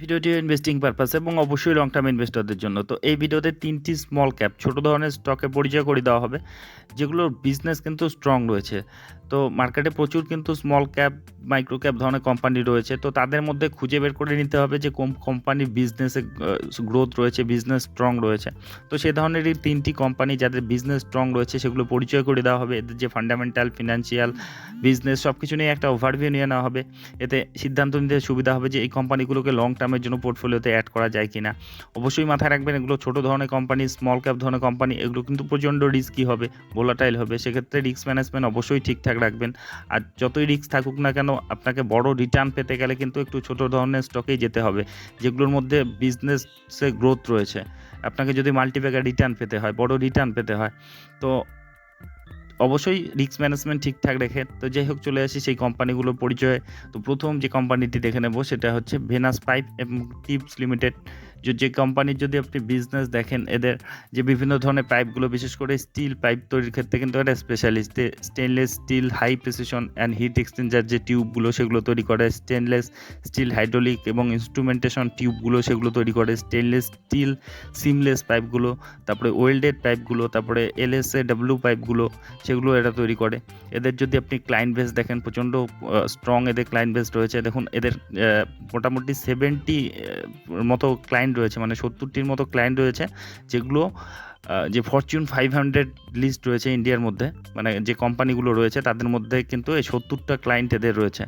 ভিডিওটি investing purpose এবং অবশ্যই লং টার্ম ইনভেস্টরদের জন্য। তো এই ভিডিওতে তিনটি স্মল ক্যাপ ছোট ধরনের স্টকে পরিচয় করে দেওয়া হবে, যেগুলোর বিজনেস কিন্তু স্ট্রং রয়েছে। তো মার্কেটে প্রচুর কিন্তু স্মল ক্যাপ মাইক্রো ক্যাপ ধরনের কোম্পানি রয়েছে। তো তাদের মধ্যে খুঁজে বের করে নিতে হবে যে কোন কোম্পানির বিজনেসে গ্রোথ রয়েছে বিজনেস স্ট্রং রয়েছে। তো সেই ধরনেরই তিনটি কোম্পানি যাদের বিজনেস স্ট্রং রয়েছে, সেগুলো পরিচয় করে দেওয়া হবে। এদের যে ফান্ডামেন্টাল ফিনান্সিয়াল বিজনেস সব কিছু নিয়ে একটা ওভারভিউ নিয়ে নেওয়া হবে। এতে সিদ্ধান্ত নিতে সুবিধা হবে যে এই কোম্পানিগুলোকে লং টার্মের জন্য পোর্টফোলিওতে অ্যাড করা যায় কিনা। অবশ্যই মাথায় রাখবেন, এগুলো ছোটো ধরনের কোম্পানি স্মল ক্যাপ ধরনের কোম্পানি এগুলো কিন্তু প্রচণ্ড রিস্কি হবে ভোলাটাইল হবে। সেক্ষেত্রে রিস্ক ম্যানেজমেন্ট অবশ্যই ঠিকঠাক রাখবেন। আর যতই রিস্ক থাকুক না কেন, আপনাকে বড় রিটার্ন পেতে গেলে কিন্তু একটু ছোটো ধরনের স্টকেই যেতে হবে, যেগুলোর মধ্যে বিজনেসে গ্রোথ রয়েছে। আপনাকে যদি মাল্টিপ্যাকার রিটার্ন পেতে হয়, বড় রিটার্ন পেতে হয়, তো অবশ্যই রিক্স ম্যানেজমেন্ট ঠিকঠাক রেখে তো যাই হোক চলে আসি সেই কোম্পানিগুলোর পরিচয়ে। তো প্রথম যে কোম্পানিটি দেখে নেব সেটা হচ্ছে ভেনাস পাইপ এবং টিপস লিমিটেড যে কোম্পানির যদি আপনি বিজনেস দেখেন, এদের যে বিভিন্ন ধরনের পাইপগুলো বিশেষ করে স্টিল পাইপ তৈরির ক্ষেত্রে কিন্তু এটা specialist stainless steel high precision and heat exchanger যে টিউবগুলো সেগুলো তৈরি করে। স্টেনলেস স্টিল হাইড্রোলিক এবং ইনস্ট্রুমেন্টেশন টিউবগুলো সেগুলো তৈরি করে। স্টেনলেস স্টিল সিমলেস পাইপগুলো তারপরে ওয়েল্ডেড পাইপগুলো তারপরে এলএসএ ডাব্লিউ পাইপগুলো সেগুলো এরা তৈরি করে। এদের যদি আপনি ক্লায়েন্ট বেস দেখেন, প্রচণ্ড স্ট্রং এদের ক্লায়েন্ট বেস রয়েছে। দেখুন, এদের মোটামুটি সেভেন্টি মতো ক্লায়েন্ট রয়েছে মানে সত্তরটির মতো ক্লায়েন্ট রয়েছে, যেগুলো যে ফরচুন ফাইভ হান্ড্রেড লিস্ট রয়েছে ইন্ডিয়ার মধ্যে মানে যে কোম্পানিগুলো রয়েছে, তাদের মধ্যে কিন্তু এই সত্তরটা ক্লায়েন্ট এদের রয়েছে।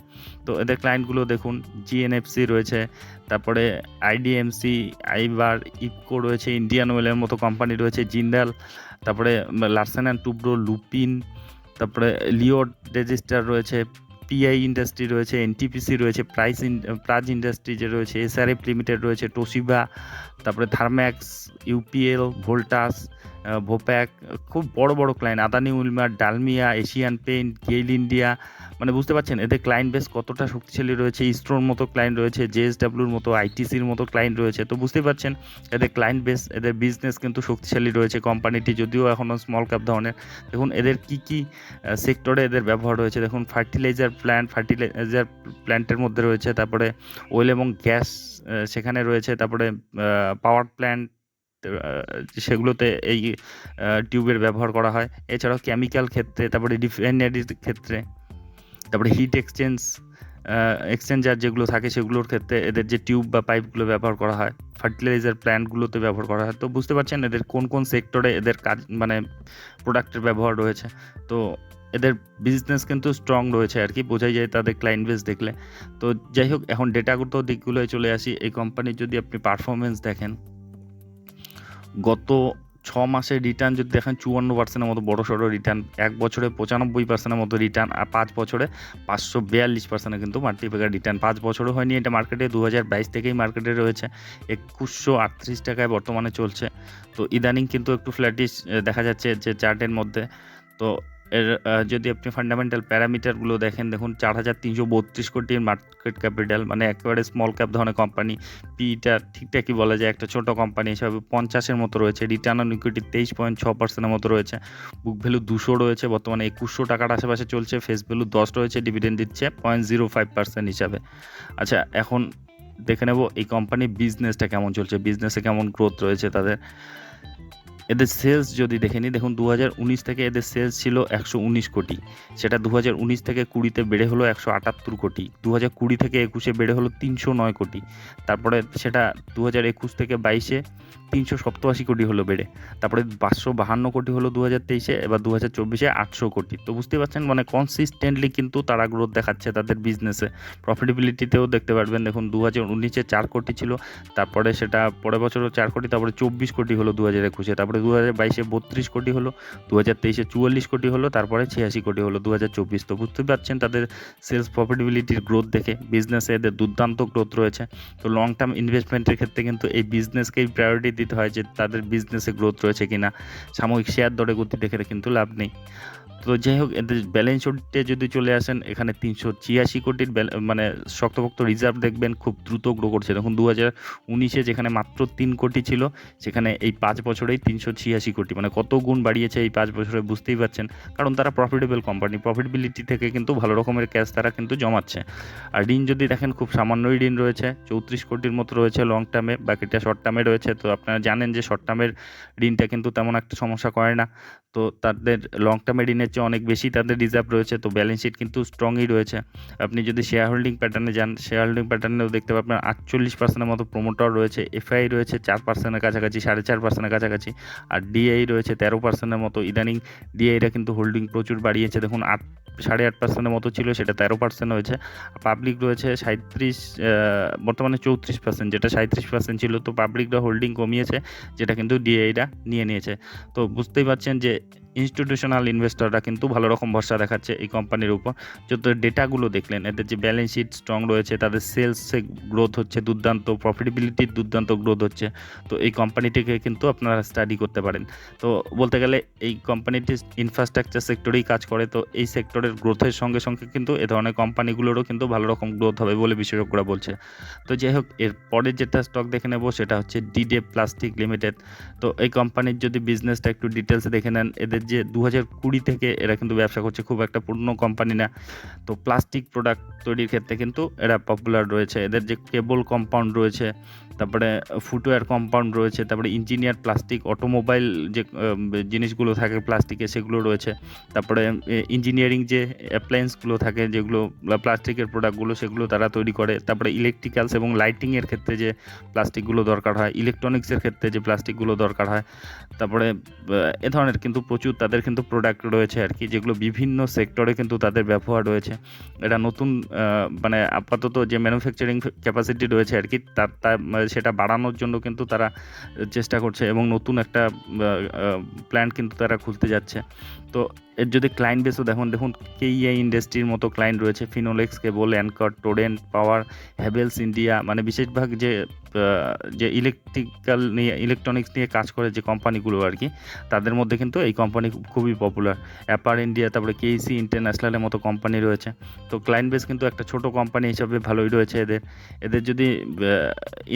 তো এদের ক্লায়েন্টগুলো দেখুন জিএনএফসি রয়েছে, তারপরে আইডিএমসি আইবার ইফকো রয়েছে ইন্ডিয়ান ওয়েলের মতো কোম্পানি রয়েছে জিন্দাল তারপরে লার্সেন অ্যান্ড টুব্রো লুপিন তারপরে লিওড রেজিস্টার রয়েছে পিআই ইন্ডাস্ট্রি রয়েছে এনটিপিসি রয়েছে প্রাইস প্রাজ ইন্ডাস্ট্রি যে রয়েছে এসআরএফ লিমিটেড রয়েছে টোসিবা তারপরে থার্ম্যাক্স ইউপিএল ভোল্টাস ভোপ্যাক খুব বড় বড় client Adani উলমার Dalmia Asian paint GAIL India মানে বুঝতে পারছেন? এদের ক্লায়েন্ট বেস কতটা শক্তিশালী রয়েছে? ইসরোর মতো ক্লায়েন্ট রয়েছে জেএসডাব্লিউর মতো আইটিসির মতো ক্লায়েন্ট রয়েছে। তো বুঝতে পারছেন, এদের ক্লায়েন্ট বেস এদের বিজনেস কিন্তু শক্তিশালী রয়েছে। কোম্পানিটি যদিও এখনও স্মল ক্যাপ ধরনের। দেখুন, এদের কি কি সেক্টরে এদের ব্যবহার রয়েছে? দেখুন ফার্টিলাইজার প্ল্যান্ট ফার্টিলাইজার প্ল্যান্টের মধ্যে রয়েছে, তারপরে ওয়েল এবং গ্যাস সেখানে রয়েছে, তারপরে পাওয়ার প্ল্যান্ট সেগুলোতে এই টিউবের ব্যবহার করা হয়। এছাড়াও কেমিক্যাল ক্ষেত্রে, তারপরে রিফাইনারির ক্ষেত্রে। তারপরে হিট এক্সচেঞ্জ এক্সচেঞ্জার যেগুলো থাকে সেগুলোর ক্ষেত্রে এদের যে টিউব বা পাইপগুলো ব্যবহার করা হয় ফার্টিলাইজার প্ল্যান্টগুলোতে ব্যবহার করা হয়। তো বুঝতে পারছেন এদের কোন কোন সেক্টরে এদের কাজ মানে প্রোডাক্টের ব্যবহার রয়েছে। তো এদের বিজনেস কিন্তু স্ট্রং রয়েছে আর কি, বোঝাই যায় তাদের ক্লায়েন্ট বেস দেখলে। তো যাই হোক, এখন ডেটাগত দিকগুলোয় চলে আসি। এই কোম্পানির যদি আপনি পারফরমেন্স দেখেন, গত ছ মাসের রিটার্ন যদি দেখেন, চুয়ান্ন পার্সেন্টের মতো বড় সড়ো রিটার্ন এক বছরে পঁচানব্বই পার্সেন্টের মতো রিটার্ন আর পাঁচ বছরে পাঁচশো বিয়াল্লিশ পার্সেন্টে কিন্তু মাল্টিপ্যাকার রিটার্ন পাঁচ বছরও হয়নি এটা মার্কেটে দু হাজার বাইশ থেকেই মার্কেটে রয়েছে। একুশশো আটত্রিশ টাকায় বর্তমানে চলছে। তো ইদানিং কিন্তু একটু ফ্ল্যাটিস দেখা যাচ্ছে যে চার্টের মধ্যে। তো এর যদি আপনি ফান্ডামেন্টাল প্যারামিটারগুলো দেখেন, দেখুন চার হাজার তিনশো বত্রিশ কোটির মার্কেট ক্যাপিটাল মানে একেবারে স্মল ক্যাপ ধরনের কোম্পানি পিটা ঠিকঠাকই বলা যায়, একটা ছোট কোম্পানি হিসাবে পঞ্চাশের মতো রয়েছে রিটার্ন অন ইকুইটি তেইশ পয়েন্ট ছ পার্সেন্টের মতো রয়েছে বুক ভ্যালু দুশো রয়েছে, বর্তমানে একুশশো টাকার আশেপাশে চলছে ফেস ভ্যালু দশ রয়েছে ডিভিডেন্ড দিচ্ছে পয়েন্ট জিরো ফাইভ পার্সেন্ট হিসাবে। আচ্ছা এখন দেখে নেব এই কোম্পানির বিজনেসটা কেমন চলছে বিজনেসে কেমন গ্রোথ রয়েছে তাদের। এদের সেলস যদি দেখে নিই, দেখুন দু হাজার উনিশ থেকে এদের সেলস ছিল একশো উনিশ কোটি। সেটা দু হাজার উনিশ থেকে কুড়িতে বেড়ে হলো একশো আটাত্তর কোটি। দু কুড়ি থেকে একুশে বেড়ে হলো তিনশো নয় কোটি। তারপরে সেটা দু হাজার একুশ থেকে বাইশে তিনশো সপ্তআশি কোটি হলো বেড়ে। তারপরে পাঁচশো বাহান্ন কোটি হলো দু হাজার তেইশে, এবার দু হাজার চব্বিশে আটশো কোটি। তো বুঝতে পারছেন মানে কনসিস্টেন্টলি কিন্তু তারা গ্রোথ দেখাচ্ছে তাদের বিজনেসে প্রফিটেবিলিটিতেও দেখতে পারবেন, দেখুন দু হাজার উনিশে চার কোটি ছিল, তারপরে সেটা পরের বছরও চার কোটি, তারপরে চব্বিশ কোটি হলো দু হাজার একুশে। তারপরে দু হাজার বাইশে বত্রিশ কোটি হলো দু হাজার তেইশে চুয়াল্লিশ কোটি হলো, তারপরে ছিয়াশি কোটি হলো দু হাজার চব্বিশ। তো বুঝতে পারছেন তাদের সেলস প্রফিটেবিলিটির গ্রোথ দেখে বিজনেসে এদের দুর্দান্ত গ্রোথ রয়েছে। তো লং টার্ম ইনভেস্টমেন্টের ক্ষেত্রে কিন্তু এই বিজনেসকেই প্রায়োরিটি দিতে হয় যে তাদের বিজনেসে গ্রোথ রয়েছে কিনা। সাময়িক শেয়ার দরে গতি দেখে কিন্তু লাভ নেই। তো যাই হোক, এদের ব্যালেন্স শিটে যদি চলে আসেন, এখানে তিনশো ছিয়াশি কোটির মানে শক্তপোক্ত রিজার্ভ দেখবেন, খুব দ্রুত গ্রো করছে। দেখুন দু হাজার উনিশে যেখানে মাত্র তিন কোটি ছিল, সেখানে এই পাঁচ বছরেই তিনশো ছিয়াশি কোটি। মানে কত গুণ বাড়িয়েছে এই পাঁচ বছরে বুঝতেই পারছেন। কারণ তারা প্রফিটেবল কোম্পানি প্রফিটেবিলিটি থেকে কিন্তু ভালো রকমের ক্যাশ তারা কিন্তু জমাচ্ছে। আর ঋণ যদি দেখেন, খুব সামান্যই ঋণ রয়েছে। চৌত্রিশ কোটির মতো রয়েছে লং টার্মে বাকিটা শর্ট টার্মে রয়েছে। তো আপনারা জানেন যে শর্ট টার্মের ঋণটা কিন্তু তেমন একটা সমস্যা করে না। তো তাদের লং টার্মে ঋণের চেয়ে অনেক বেশি তাদের রিজার্ভ রয়েছে, তো ব্যালেন্স শিট কিন্তু স্ট্রংই রয়েছে। আপনি যদি শেয়ার হোল্ডিং প্যাটার্নে যান শেয়ার হোল্ডিং প্যাটার্নেও দেখতে পাবেন আটচল্লিশ পার্সেন্টের মতো প্রোমোটার রয়েছে এফআই রয়েছে চার পার্সেন্টের কাছাকাছি, সাড়ে চার পার্সেন্টের কাছাকাছি, আর ডিআই রয়েছে তেরো পার্সেন্টের মতো। ইদানিং ডিআইরা কিন্তু হোল্ডিং প্রচুর বাড়িয়েছে। দেখুন, আট, সাড়ে আট পার্সেন্টের মতো ছিল, সেটা তেরো পার্সেন্ট হয়েছে। পাবলিক রয়েছে সাঁত্রিশ বর্তমানে চৌত্রিশ পার্সেন্ট যেটা সাঁত্রিশ পার্সেন্ট ছিল, তো পাবলিকরা হোল্ডিং কমিয়েছে, যেটা কিন্তু ডিআইটা নিয়ে নিয়েছে। তো বুঝতেই পারছেন যে ইনস্টিটিউশনাল ইনভেস্টররা কিন্তু ভালো রকম ভরসা দেখাচ্ছে এই কোম্পানির উপর। যত ডেটাগুলো দেখলেন, এদের যে ব্যালেন্স শিট স্ট্রং রয়েছে, তাদের সেলসে গ্রোথ হচ্ছে, দুর্দান্ত প্রফিটেবিলিটির দুর্দান্ত গ্রোথ হচ্ছে, তো এই কোম্পানিটিকে কিন্তু আপনারা স্টাডি করতে পারেন। তো বলতে গেলে এই কোম্পানিটি ইনফ্রাস্ট্রাকচার সেক্টরেই কাজ করে, তো এই সেক্টরের গ্রোথের সঙ্গে সঙ্গে কিন্তু এ ধরনের কোম্পানিগুলোরও কিন্তু ভালো রকম গ্রোথ হবে বলে বিশেষজ্ঞরা বলছে। তো যাই হোক, এর পরে যেটা স্টক দেখে নেব, সেটা হচ্ছে ডিডে প্লাস্টিক লিমিটেড তো এই কোম্পানির যদি বিজনেসটা একটু ডিটেলসে দেখে নেন, এদের যে দু হাজার কুড়ি থেকে এরা কিন্তু ব্যবসা করছে খুব একটা পুরনো কোম্পানি না। তো প্লাস্টিক প্রোডাক্ট তৈরির ক্ষেত্রে কিন্তু এরা পপুলার রয়েছে। এদের যে কেবল কম্পাউন্ড রয়েছে তারপরে ফুটওয়্যার কম্পাউন্ড রয়েছে, তারপরে ইঞ্জিনিয়ার প্লাস্টিক অটোমোবাইল যে জিনিসগুলো থাকে প্লাস্টিকে সেগুলো রয়েছে। তারপরে ইঞ্জিনিয়ারিং যে অ্যাপ্লায়েন্সগুলো থাকে, যেগুলো প্লাস্টিকের প্রোডাক্টগুলো সেগুলো তারা তৈরি করে। তারপরে ইলেকট্রিক্যালস এবং লাইটিংয়ের ক্ষেত্রে যে প্লাস্টিকগুলো দরকার হয় ইলেকট্রনিক্সের ক্ষেত্রে যে প্লাস্টিকগুলো দরকার হয়, তারপরে এ ধরনের কিন্তু প্রচুর তাদের কিন্তু প্রোডাক্ট রয়েছে আর কি, যেগুলো বিভিন্ন সেক্টরে কিন্তু তাদের ব্যবহার রয়েছে। এটা নতুন মানে আপাতত যে ম্যানুফ্যাকচারিং ক্যাপাসিটি রয়েছে আর কি তার সেটা বাড়ানোর জন্য কিন্তু তারা চেষ্টা করছে এবং নতুন একটা প্ল্যান্ট কিন্তু তারা খুলতে যাচ্ছে। তো এর যদি ক্লায়েন্ট বেসও দেখুন দেখুন কেইআই ইন্ডাস্ট্রির মতো ক্লায়েন্ট রয়েছে ফিনোলেক্স কেবল অ্যানকট টোরেন্ট পাওয়ার হ্যাভেলস ইন্ডিয়া মানে বিশেষভাগ যে যে ইলেকট্রিক্যাল নিয়ে ইলেকট্রনিক্স নিয়ে কাজ করে যে কোম্পানিগুলো আর কি, তাদের মধ্যে কিন্তু এই কোম্পানি খুবই পপুলার অ্যাপার ইন্ডিয়া তারপরে কেইসি ইন্টারন্যাশনালের মতো কোম্পানি রয়েছে। তো ক্লায়েন্ট বেস কিন্তু একটা ছোট কোম্পানি হিসাবে ভালোই রয়েছে এদের। এদের যদি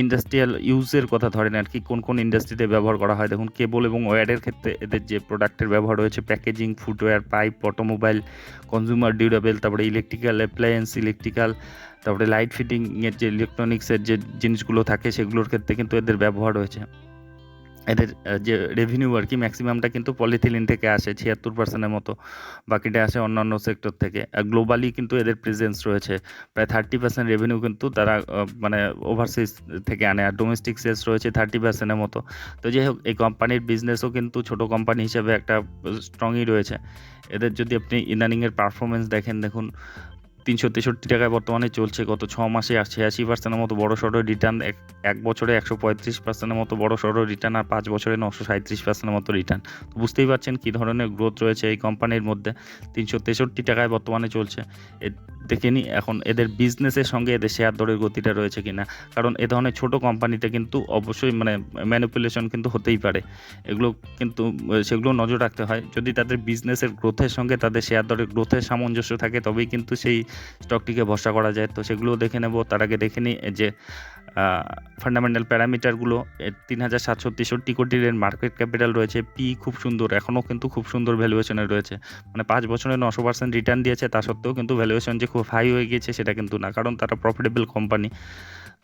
ইন্ডাস্ট্রিয়াল ইউজের কথা ধরেন আর কি, কোন কোন ইন্ডাস্ট্রিতে ব্যবহার করা হয়, দেখুন কেবল এবং ওয়্যারের ক্ষেত্রে এদের যে প্রোডাক্টের ব্যবহার রয়েছে packaging footwear pipe, automobile consumer durable তারপরে ইলেকট্রিক্যাল অ্যাপ্লায়েন্স ইলেকট্রিক্যাল তারপরে লাইট ফিটিংয়ের যে ইলেকট্রনিক্সের যে জিনিসগুলো থাকে, সেগুলোর ক্ষেত্রে কিন্তু এদের ব্যবহার রয়েছে। এদের যে রেভিনিউ আর কি ম্যাক্সিমামটা কিন্তু পলিথিলিন থেকে আসে, ছিয়াত্তর পার্সেন্টের মতো। বাকিটা আসে অন্যান্য সেক্টর থেকে। আর গ্লোবালি কিন্তু এদের প্রেজেন্স রয়েছে। প্রায় থার্টি পার্সেন্ট রেভিনিউ কিন্তু তারা মানে ওভারসিজ থেকে আনে। আর ডোমেস্টিক সেলস রয়েছে থার্টি পার্সেন্টের মতো। তো যাই হোক এই কোম্পানির বিজনেসও কিন্তু ছোট কোম্পানি হিসেবে একটা স্ট্রংই রয়েছে। এদের যদি আপনি ইদানিংয়ের পারফরমেন্স দেখেন, দেখুন তিনশো তেষট্টি টাকায় বর্তমানে চলছে। গত ছ মাসে ছিয়াশি পার্সেন্টের মতো বড় সড়ো রিটার্ন এক বছরে একশো পঁয়ত্রিশ পার্সেন্টের মতো বড় সড়ো রিটার্ন আর পাঁচ বছরে নশো সাঁত্রিশ পার্সেন্টের মতো রিটার্ন তো বুঝতেই পারছেন কী ধরনের গ্রোথ রয়েছে এই কোম্পানির মধ্যে। তিনশো তেষট্টি টাকায় বর্তমানে চলছে। দেখে নিই এখন এদের বিজনেসের সঙ্গে এদের শেয়ার দরের গতিটা রয়েছে কিনা। কারণ এ ধরনের ছোট কোম্পানিতে কিন্তু অবশ্যই মানে ম্যানিপুলেশন কিন্তু হতেই পারে। এগুলো কিন্তু, সেগুলো নজর রাখতে হয়। যদি তাদের বিজনেসের গ্রোথের সঙ্গে তাদের শেয়ার দরের গ্রোথের সামঞ্জস্য থাকে, তবেই কিন্তু সেই স্টকটিকে ভরসা করা যায়। তো সেগুলো দেখে নেব। তার আগে দেখে নিই যে ফান্ডামেন্টাল প্যারামিটারগুলো তিন হাজার সাতশো তেষট্টি কোটির মার্কেট ক্যাপিটাল রয়েছে। পি খুব সুন্দর, এখনও কিন্তু খুব সুন্দর ভ্যালুয়েশনে রয়েছে। মানে পাঁচ বছরে নশো পার্সেন্ট রিটার্ন দিয়েছে, তা সত্ত্বেও কিন্তু ভ্যালুয়েশন যে খুব হাই হয়ে গিয়েছে, সেটা কিন্তু না। কারণ তারা প্রফিটেবল কোম্পানি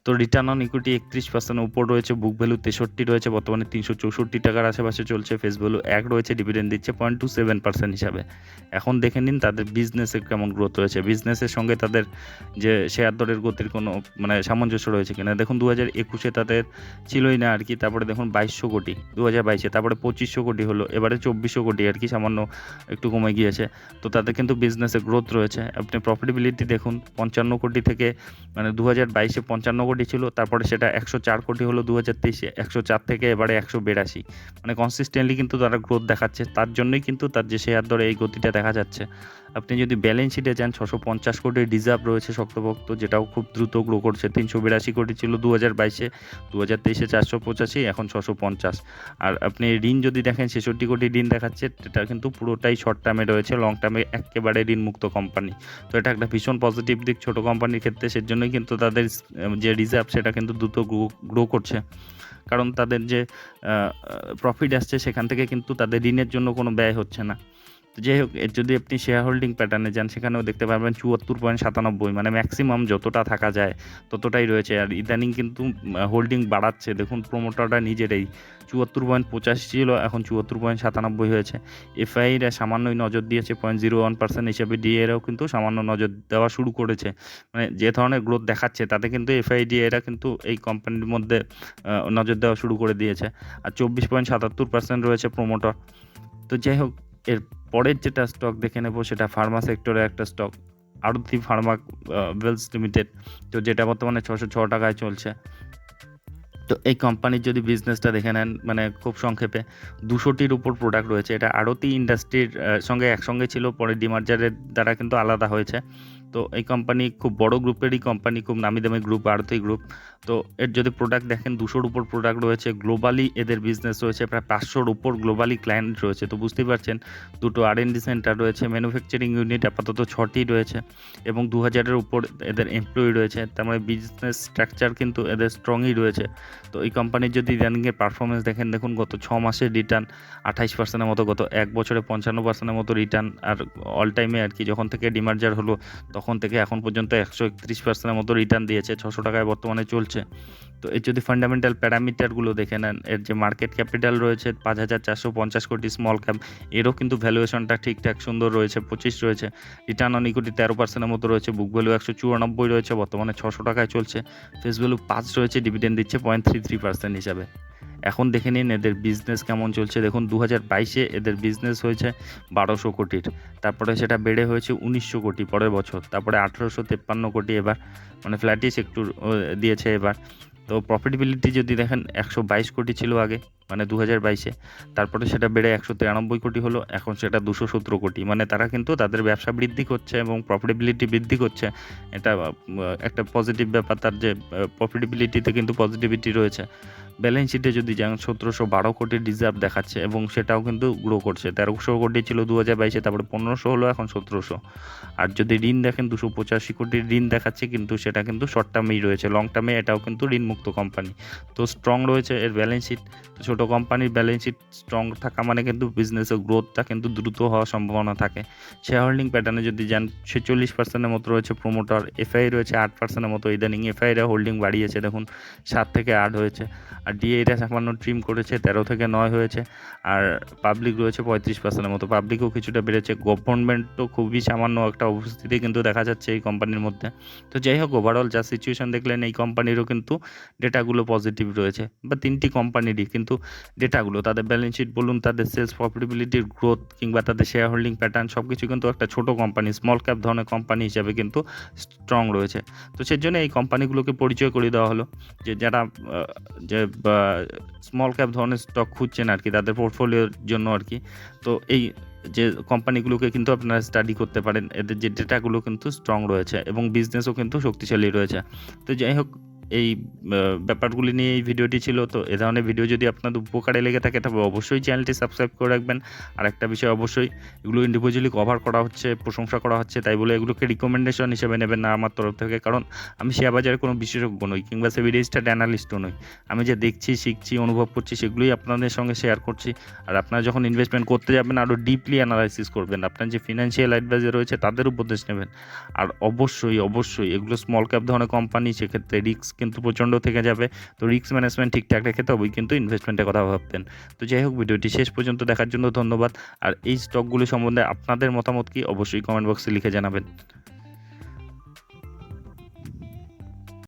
তো রিটার্ন অন ইকুইটি একত্রিশ পার্সেন্ট উপর রয়েছে বুক ভ্যালু তেষট্টি রয়েছে, বর্তমানে তিনশো চৌষট্টি টাকার আশেপাশে চলছে ফেস ভ্যালু এক রয়েছে ডিভিডেন্ড দিচ্ছে পয়েন্ট টু সেভেন পার্সেন্ট হিসাবে। এখন দেখে নিন তাদের বিজনেসের কেমন গ্রোথ রয়েছে। বিজনেসের সঙ্গে তাদের যে শেয়ার দরের গতির কোনো মানে সামঞ্জস্য রয়েছে কিনা। দেখুন দু হাজার একুশে তাদের ছিলই না আর কি, তারপরে দেখুন বাইশশো কোটি দু হাজার বাইশে, তারপরে পঁচিশশো কোটি হলো, এবারে চব্বিশশো কোটি আর কি, সামান্য একটু কমে গিয়েছে। তো তাদের কিন্তু বিজনেসে গ্রোথ রয়েছে। আপনি প্রফিটেবিলিটি দেখুন, পঞ্চান্ন কোটি থেকে মানে দু হাজার বাইশে পঞ্চান্ন কোটি ছিল, তারপরে সেটা একশো চার কোটি হলো দু হাজার তেইশে, একশো চার থেকে এবারে একশো বিরাশি। মানে কনসিস্টেন্টলি কিন্তু তারা গ্রোথ দেখাচ্ছে, তার জন্যই কিন্তু তার যে শেয়ার দরে এই গতিটা দেখা যাচ্ছে। আপনি যদি ব্যালেন্স শিটে যান, ছশো পঞ্চাশ কোটির রিজার্ভ রয়েছে শক্তভক্ত যেটাও খুব দ্রুত গ্রো করছে। তিনশো বিরাশি কোটি ছিল দু হাজার বাইশে দু হাজার তেইশে চারশো পঁচাশি, এখন ছশো পঞ্চাশ। আর আপনি ঋণ যদি দেখেন, ছেষট্টি কোটি ঋণ দেখাচ্ছে, এটা কিন্তু পুরোটাই শর্ট টার্মে রয়েছে লং টার্মে একেবারে ঋণমুক্ত কোম্পানি তো এটা একটা ভীষণ পজিটিভ দিক ছোটো কোম্পানির ক্ষেত্রে, সেজন্যই কিন্তু তাদের যে রিজার্ভ সেটা কিন্তু দ্রুত গ্রো করছে। কারণ তাদের যে প্রফিট আসছে, সেখান থেকে কিন্তু তাদের ঋণের জন্য কোনো ব্যয় হচ্ছে না। তো যাই হোক যদি আপনি শেয়ার হোল্ডিং প্যাটার্নে যান, সেখানেও দেখতে পারবেন চুয়াত্তর পয়েন্ট সাতানব্বই মানে ম্যাক্সিমাম যতটা থাকা যায়, ততটাই রয়েছে। আর ইদানিং কিন্তু হোল্ডিং বাড়াচ্ছে। দেখুন প্রোমোটাররা নিজেরাই। চুয়াত্তর পয়েন্ট পঁচাশি ছিল, এখন চুয়াত্তর পয়েন্ট সাতানব্বই হয়েছে। এফআইরা সামান্যই নজর দিয়েছে পয়েন্ট জিরো ওয়ান পার্সেন্ট হিসেবে ডিএরাও কিন্তু সামান্য নজর দেওয়া শুরু করেছে। মানে যে ধরনের গ্রোথ দেখাচ্ছে, তাতে কিন্তু এফআইডি এরা কিন্তু এই কোম্পানির মধ্যে নজর দেওয়া শুরু করে দিয়েছে। আর চব্বিশ পয়েন্ট সাতাত্তর পার্সেন্ট রয়েছে প্রোমোটার তো যাই হোক এর পরের যেটা স্টক দেখে নেব, সেটা ফার্মা সেক্টরের একটা stock Aarti pharma wells limited তো যেটা বর্তমানে ছশো ছ টাকায় চলছে। তো এই কোম্পানির যদি বিজনেসটা দেখে নেন মানে খুব সংক্ষেপে, দুশোটির উপর প্রোডাক্ট রয়েছে। এটা আরতি ইন্ডাস্ট্রির সঙ্গে একসঙ্গে ছিল, পরে ডিমার্জারের দ্বারা কিন্তু আলাদা হয়েছে। তো এই কোম্পানি খুব বড় গ্রুপেরই কোম্পানি খুব নামি দামি গ্রুপ আরতি গ্রুপ তো এর যদি প্রোডাক্ট দেখেন, দুশোর উপর প্রোডাক্ট রয়েছে। গ্লোবালি এদের বিজনেস রয়েছে, প্রায় পাঁচশোর উপর গ্লোবালি ক্লায়েন্ট রয়েছে। তো বুঝতেই পারছেন, দুটো আর এন ডি সেন্টার রয়েছে ম্যানুফ্যাকচারিং ইউনিট আপাতত ছটি রয়েছে এবং দু হাজারের উপর এদের এমপ্লয়ি রয়েছে। তার মানে বিজনেস স্ট্রাকচার কিন্তু এদের স্ট্রংই রয়েছে। তো এই কোম্পানির যদি ইদানিংয়ের পারফরমেন্স দেখেন, দেখুন গত ছ মাসের রিটার্ন আঠাইশ পার্সেন্টের মতো, গত এক বছরে পঞ্চান্ন পার্সেন্টের মতো রিটার্ন আর অল টাইমে আর কি, যখন থেকে ডিমার্জার হলো তখন থেকে এখন পর্যন্ত একশো একত্রিশ পার্সেন্টের মতো রিটার্ন দিয়েছে, ছশো টাকায় বর্তমানে চলছে। তো এর যদি ফান্ডামেন্টাল প্যারামিটারগুলো দেখে নেন, এর যে মার্কেট ক্যাপিটাল রয়েছে পাঁচ হাজার চারশো পঞ্চাশ কোটি স্মল ক্যাপ এরও কিন্তু ভ্যালুয়েশনটা ঠিকঠাক সুন্দর রয়েছে, পঁচিশ রয়েছে। রিটার্ন অন ইকুইটি তেরো পার্সেন্টের মতো রয়েছে বুক ভ্যালু একশো চুরানব্বই রয়েছে, বর্তমানে ছশো টাকায় চলছে। ফেস ভ্যালু পাঁচ রয়েছে ডিভিডেন্ড দিচ্ছে পয়েন্ট থ্রি থ্রি পার্সেন্ট হিসাবে। এখন দেখে নিন এদের বিজনেস কেমন চলছে। দেখুন দু হাজার বাইশে এদের বিজনেস হয়েছে বারোশো কোটির। তারপরে সেটা বেড়ে হয়েছে উনিশশো কোটি পরের বছর। তারপরে আঠেরোশো তেপ্পান্ন কোটি এবার মানে ফ্ল্যাটিস একটু দিয়েছে এবার। তো প্রফিটেবিলিটি যদি দেখেন, একশো বাইশ কোটি ছিল আগে মানে দু হাজার বাইশে। তারপরে সেটা বেড়ে একশো তিরানব্বই কোটি হলো, এখন সেটা দুশো সতেরো কোটি। মানে তারা কিন্তু তাদের ব্যবসা বৃদ্ধি করছে এবং প্রফিটেবিলিটি বৃদ্ধি করছে। এটা একটা পজিটিভ ব্যাপার, তার যে প্রফিটেবিলিটিতে কিন্তু পজিটিভিটি রয়েছে। ব্যালেন্স শিটে যদি যান, সতেরোশো বারো কোটি রিজার্ভ দেখাচ্ছে এবং সেটাও কিন্তু গ্রো করছে। তেরোশো কোটি ছিল দু হাজার বাইশে, তারপরে পনেরোশো হলো এখন সতেরোশো। আর যদি ঋণ দেখেন, দুশো পঁচাশি কোটির ঋণ দেখাচ্ছে কিন্তু সেটা কিন্তু শর্ট টার্মেই রয়েছে। লং টার্মে এটাও কিন্তু ঋণমুক্ত কোম্পানি তো স্ট্রং রয়েছে এর ব্যালেন্স শিট ছোটো কোম্পানির ব্যালেন্স শিট স্ট্রং থাকা মানে কিন্তু বিজনেসের গ্রোথটা কিন্তু দ্রুত হওয়ার সম্ভাবনা থাকে। শেয়ার হোল্ডিং প্যাটার্নে যদি যান, ছেচল্লিশ পার্সেন্টের মতো রয়েছে প্রোমোটার এফআই রয়েছে আট পার্সেন্টের মতো। ইদানিং এফআইরা হোল্ডিং বাড়িয়েছে, দেখুন, সাত থেকে আট হয়েছে। আর ডিএটা সামান্য ট্রিম করেছে তেরো থেকে নয় হয়েছে আর পাবলিক রয়েছে পঁয়ত্রিশ পার্সেন্টের মতো। পাবলিকও কিছুটা বেড়েছে। গভর্নমেন্টও খুবই সামান্য একটা উপস্থিতি কিন্তু দেখা যাচ্ছে এই কোম্পানির মধ্যে। তো যাই হোক ওভারঅল যা সিচুয়েশন দেখলেন এই কোম্পানিরও কিন্তু ডেটাগুলো পজিটিভ রয়েছে বা তিনটি কোম্পানিরই কিন্তু ডেটাগুলো তাদের ব্যালেন্স শিট বলুন তাদের সেলস প্রফিটেবিলিটির গ্রোথ কিংবা তাদের শেয়ার হোল্ডিং প্যাটার্ন সব কিছু কিন্তু একটা ছোট কোম্পানি স্মল ক্যাপ ধরনের কোম্পানি হিসাবে কিন্তু স্ট্রং রয়েছে। তো সেই জন্য এই কোম্পানিগুলোকে পরিচয় করে দেওয়া হলো। যে যারা আহ, যে স্মল ক্যাপ ধরনের স্টক খুঁজছেন আর কি তাদের পোর্টফোলিওর জন্য আর কি তো এই যে কোম্পানিগুলোকে কিন্তু আপনারা স্টাডি করতে পারেন, এদের যে ডেটাগুলো কিন্তু স্ট্রং রয়েছে এবং বিজনেসও কিন্তু শক্তিশালী রয়েছে। তো যাই হোক এই ব্যাপারগুলি নিয়ে এই ভিডিওটি ছিল। তো এ ধরনের ভিডিও যদি আপনাদের উপকারে লেগে থাকে, তবে অবশ্যই চ্যানেলটি সাবস্ক্রাইব করে রাখবেন। আর একটা বিষয় অবশ্যই, এগুলো ইন্ডিভিজুয়ালি কভার করা হচ্ছে, প্রশংসা করা হচ্ছে, তাই বলে এগুলোকে রিকমেন্ডেশন হিসেবে নেবেন না আমার তরফ থেকে। কারণ আমি শেয়ার বাজারে কোনো বিশেষজ্ঞ নই, কিংবা সেবি রেজিস্টার্ড অ্যানালিস্টও নই। আমি যে দেখছি, শিখছি, অনুভব করছি, সেগুলোই আপনাদের সঙ্গে শেয়ার করছি। আর আপনারা যখন ইনভেস্টমেন্ট করতে যাবেন আরও ডিপলি অ্যানালাইসিস করবেন। আপনার যে ফিনান্সিয়াল অ্যাডভাইজার রয়েছে, তাদের উপদেশ নেবেন। আর অবশ্যই অবশ্যই এগুলো স্মল ক্যাপ ধরনের কোম্পানি সেক্ষেত্রে রিস্ক কিন্তু প্রচণ্ড থেকে যাবে। তো রিস্ক ম্যানেজমেন্ট ঠিকঠাক রেখে তবেই কিন্তু ইনভেস্টমেন্টের কথা ভাবতেন। তো যাই হোক ভিডিওটি শেষ পর্যন্ত দেখার জন্য ধন্যবাদ। আর এই স্টকগুলি সম্বন্ধে আপনাদের মতামত কি? অবশ্যই কমেন্ট বক্সে লিখে জানাবেন।